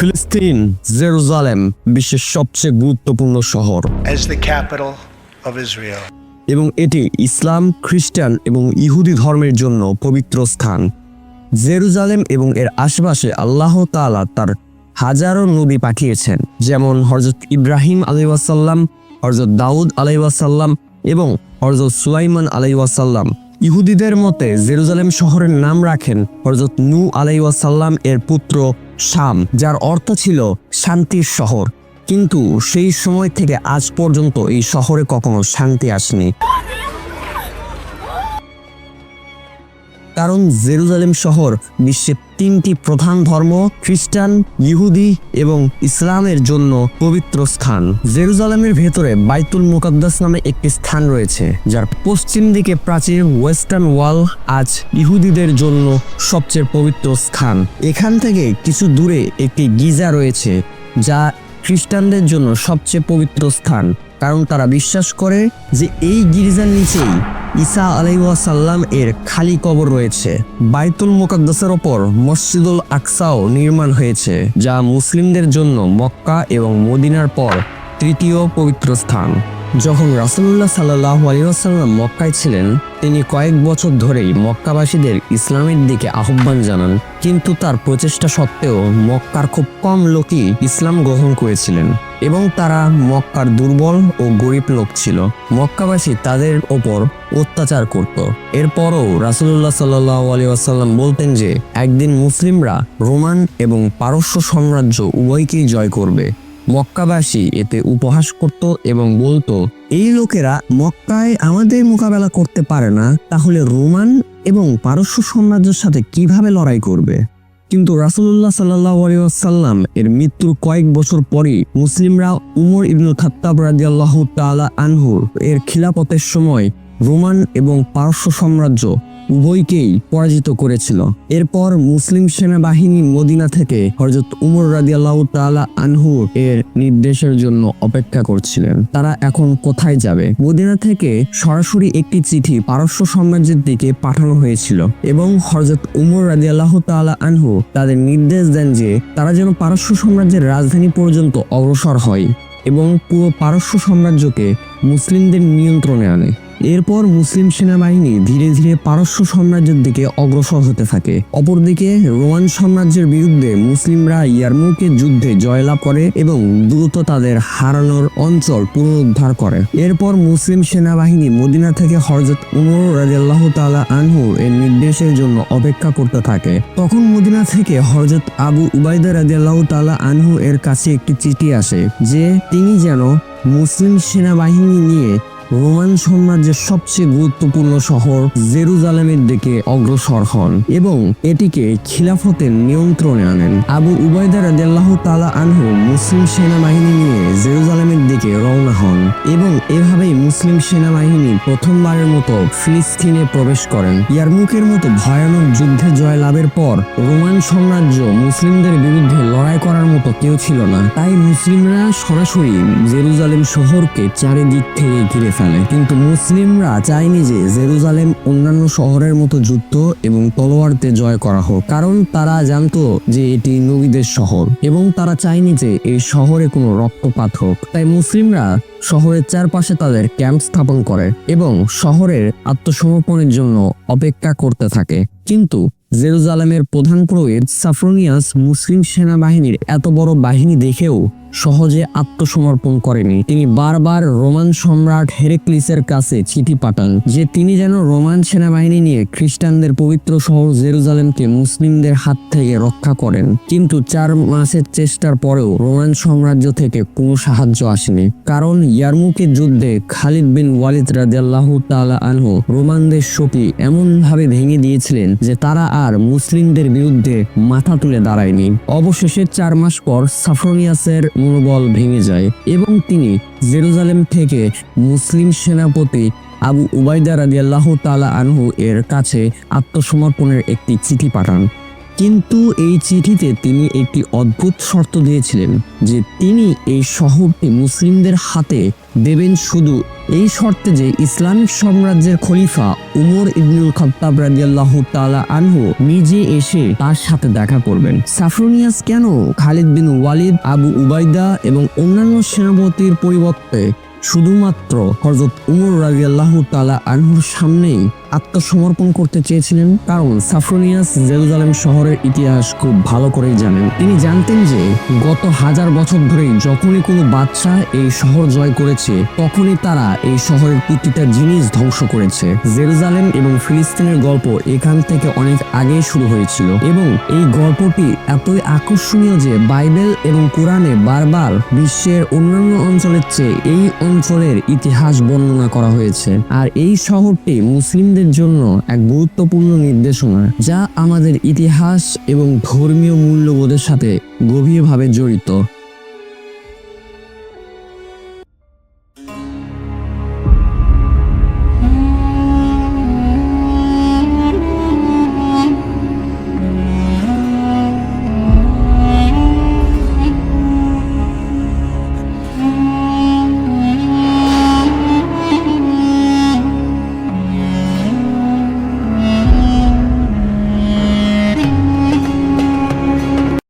ফিলিস্তিন জেরুজালেম বিশ্বের সবচেয়ে গুরুত্বপূর্ণ শহর. এবং এটি ইসলাম খ্রিস্টান এবং ইহুদি ধর্মের জন্য পবিত্র স্থান। জেরুজালেম এবং এর আশেপাশে আল্লাহ তাআলা তার হাজারো নবী পাঠিয়েছেন যেমন হজরত ইব্রাহিম আলাইসাল্লাম হজরত দাউদ আলাইসাল্লাম এবং হজরত সুলাইমান আলাইসাল্লাম ইহুদিদের মতে জেরুজালেম শহরের নাম রাখেন হজরত নু আলাইসাল্লাম এর পুত্র শাম, যার অর্থ ছিল শান্তির শহর। কিন্তু সেই সময় থেকে আজ পর্যন্ত এই শহরে কখনো শান্তি আসেনি। কারণ জেরুজালেম শহর বিশ্বের তিনটি প্রধান ধর্ম, খ্রিস্টান, ইহুদি এবং ইসলামের জন্য পবিত্র স্থান। জেরুজালেমের ভেতরে বাইতুল মুকাদ্দাস নামে একটি স্থান রয়েছে, যার পশ্চিম দিকে প্রাচীর ওয়েস্টার্ন ওয়াল আজ ইহুদিদের জন্য সবচেয়ে পবিত্র স্থান। এখান থেকে কিছু দূরে একটি গিজা রয়েছে, যা খ্রিস্টানদের জন্য সবচেয়ে পবিত্র স্থান, কারণ তারা বিশ্বাস করে যে এই গির্জার নিচেই ঈসা আলাইসাল্লাম এর খালি কবর রয়েছে। বাইতুল মোকাদ্দাসের ওপর মসজিদুল আকসাও নির্মাণ হয়েছে, যা মুসলিমদের জন্য মক্কা এবং মদিনার পর তৃতীয় পবিত্র স্থান। যখন রাসুল্লাহ সাল্লাহ আলিয়াল্লাম মক্কায় ছিলেন, তিনি কয়েক বছর ধরেই মক্কাবাসীদের ইসলামের দিকে আহ্বান জানান। কিন্তু তার প্রচেষ্টা সত্ত্বেও মক্কার খুব কম লোকই ইসলাম গ্রহণ করেছিলেন এবং তারা মক্কার দুর্বল ও গরিব লোক ছিল। মক্কাবাসী তাদের ওপর অত্যাচার করত। এরপরও রাসুল্লাহ সাল্লাহ আলিয়াল্লাম বলতেন যে, একদিন মুসলিমরা রোমান এবং পারস্য সাম্রাজ্য উভয়কেই জয় করবে। মক্কাবাসী এতে উপহাস করত এবং বলতো, এই লোকেরা মক্কায় আমাদের মোকাবেলা করতে পারে না, তাহলে রোমান এবং পারস্য সাম্রাজ্যের সাথে কীভাবে লড়াই করবে? কিন্তু রাসুল্লাহ সাল্লাহ এর মৃত্যুর কয়েক বছর পরই মুসলিমরা উমর ইবনুল খাত্তাব রাদিয়াল্লাহু তাআলা আনহুর এর খিলাপতের সময় রোমান এবং পারস্য সাম্রাজ্য উভয়কেই পরাজিত করেছিল। এরপর মুসলিম সেনাবাহিনী মদিনা থেকে হজরত উমর রাদিয়াল্লাহ তাআলা আনহু এর নির্দেশের জন্য অপেক্ষা করছিলেন। তারা এখন কোথায় যাবে? মদিনা থেকে সরাসরি একটি চিঠি পারস্য সাম্রাজ্যের দিকে পাঠানো হয়েছিল এবং হজরত উমর রাদিয়াল্লাহ তাআলা আনহু তাদের নির্দেশ দেন যে তারা যেন পারস্য সাম্রাজ্যের রাজধানী পর্যন্ত অগ্রসর হয় এবং পুরো পারস্য সাম্রাজ্যকে মুসলিমদের নিয়ন্ত্রণে আনে। এরপর মুসলিম সেনাবাহিনী ধীরে ধীরে পারস্য সাম্রাজ্যের দিকে অগ্রসর হতে থাকে। অপরদিকে রোমান সাম্রাজ্যের বিরুদ্ধে মুসলিমরা ইয়ারমুকের যুদ্ধে জয়লাভ করে এবং দ্রুত তাদের হারানোর অঞ্চল পুনরুদ্ধার করে। এরপর মুসলিম সেনাবাহিনী মদিনা থেকে হরজত উমর রাজিয়াল্লাহ তালা আনহু এর নির্দেশের জন্য অপেক্ষা করতে থাকে। তখন মদিনা থেকে হরজত আবু উবাইদা রাজিয়াল্লাহ তালা আনহু এর কাছে একটি চিঠি আসে, যে তিনি যেন মুসলিম সেনাবাহিনী নিয়ে রোমান সাম্রাজ্যের সবচেয়ে গুরুত্বপূর্ণ শহর জেরুজালেমের দিকে অগ্রসর হন এবং এটিকে খিলাফতের নিয়ন্ত্রণে আনেন। আবু উবাইদা রাদিয়াল্লাহ তালা আনহু মুসলিম সেনাবাহিনী নিয়ে জেরুজালেমের দিকে রওনা হন এবং এভাবেই মুসলিম সেনাবাহিনী প্রথমবারের মতো ফিলিস্তিনে প্রবেশ করেন। ইয়ারমুকের মতো ভয়ানক যুদ্ধে জয়লাভের পর রোমান সাম্রাজ্য মুসলিমদের বিরুদ্ধে লড়াই করার মতো কেউ ছিল না। তাই মুসলিমরা সরাসরি জেরুজালেম শহরকে চারিদিক থেকে ঘিরে ফেলে। কিন্তু মুসলিমরা চায়নি যে জেরুজালেম অন্যান্য শহরের মতো যুদ্ধ এবং তলোয়ারতে জয় করা হোক। কারণ তারা জানতো যে এটি নবীদের শহর এবং তারা চায়নি যে এই শহরে কোনো রক্তপাত হোক। তাই মুসলিমরা শহরের চারপাশে তাদের ক্যাম্প স্থাপন করে এবং শহরের আত্মসমর্পণের জন্য অপেক্ষা করতে থাকে। কিন্তু জেরুজালেমের প্রধান পুরোহিত সাফরোনিয়াস মুসলিম সেনাবাহিনীর এত বড় বাহিনী দেখেও সহজে আত্মসমর্পণ করেনি। তিনি বারবার রোমান সম্রাট হেরেক্লিসের কাছে চিঠি পাঠান যে তিনি যেন রোমান সেনাবাহিনী নিয়ে খ্রিস্টানদের পবিত্র শহর জেরুজালেমকে মুসলিমদের হাত থেকে রক্ষা করেন। কিন্তু চার মাসের চেষ্টার পরেও রোমান সাম্রাজ্য থেকে কোনো সাহায্য আসেনি। কারণ ইয়ারমুকের যুদ্ধে খালিদ বিন ওয়ালিদ রাদিয়াল্লাহু তাআলা আনহু রোমানদের শক্তি এমনভাবে ভেঙে দিয়েছিলেন যে তারা আর মুসলিমদের বিরুদ্ধে মাথা তুলে দাঁড়ায়নি। অবশেষে চার মাস পর সাফরনিয়াসের মনোবল ভেঙে যায় এবং তিনি জেরুজালেম থেকে মুসলিম সেনাপতি আবু উবাইদা রাজিয়াল্লাহ তালা আনহু এর কাছে আত্মসমর্পণের একটি চিঠি পাঠান। কিন্তু এই চিঠিতে তিনি একটি অদ্ভুত শর্ত দিয়েছিলেন যে তিনি এই শহরটি মুসলিমদের হাতে দেবেন শুধু। এই শর্তে যে ইসলামিক সাম্রাজ্যের খলিফা উমর ইবনুল খত্তাব রাদিয়াল্লাহু তাআলা আনহু নিজে এসে তার সাথে দেখা করবেন। সাফরনিয়াস কেন? খালিদ বিন ওয়ালিদ, আবু উবাইদা এবং অন্যান্য সেনাপতির পরিবর্তে শুধুমাত্র হজরত উমর রাজিয়াল্লাহু তাআলা আনহুর সামনেই আত্মসমর্পণ করতে চেয়েছিলেন কারণ সাফরনিয়াস জেরুজালেম শহরের ইতিহাস খুব ভালো করেই জানেন। তিনি জানতেন যে গত হাজার বছর ধরেই যখনই কোনো বাদশাহ এই শহর জয় করেছে, তখনই তারা এই শহরের প্রতিটা জিনিস ধ্বংস করেছে। জেরুজালেম এবং ফিলিস্তিনের গল্প এখান থেকে অনেক আগেই শুরু হয়েছিল এবং এই গল্পটি এতই আকর্ষণীয় যে বাইবেল এবং কোরআনে বারবার বিশ্বের অন্যান্য অঞ্চলের চেয়ে এই অঞ্চলের ইতিহাস বর্ণনা করা হয়েছে। আর এই শহরটি মুসলিমদের জন্য এক গুরুত্বপূর্ণ নির্দেশনা যা আমাদের ইতিহাস এবং ধর্মীয় মূল্যবোধের সাথে গভীরভাবে জড়িত।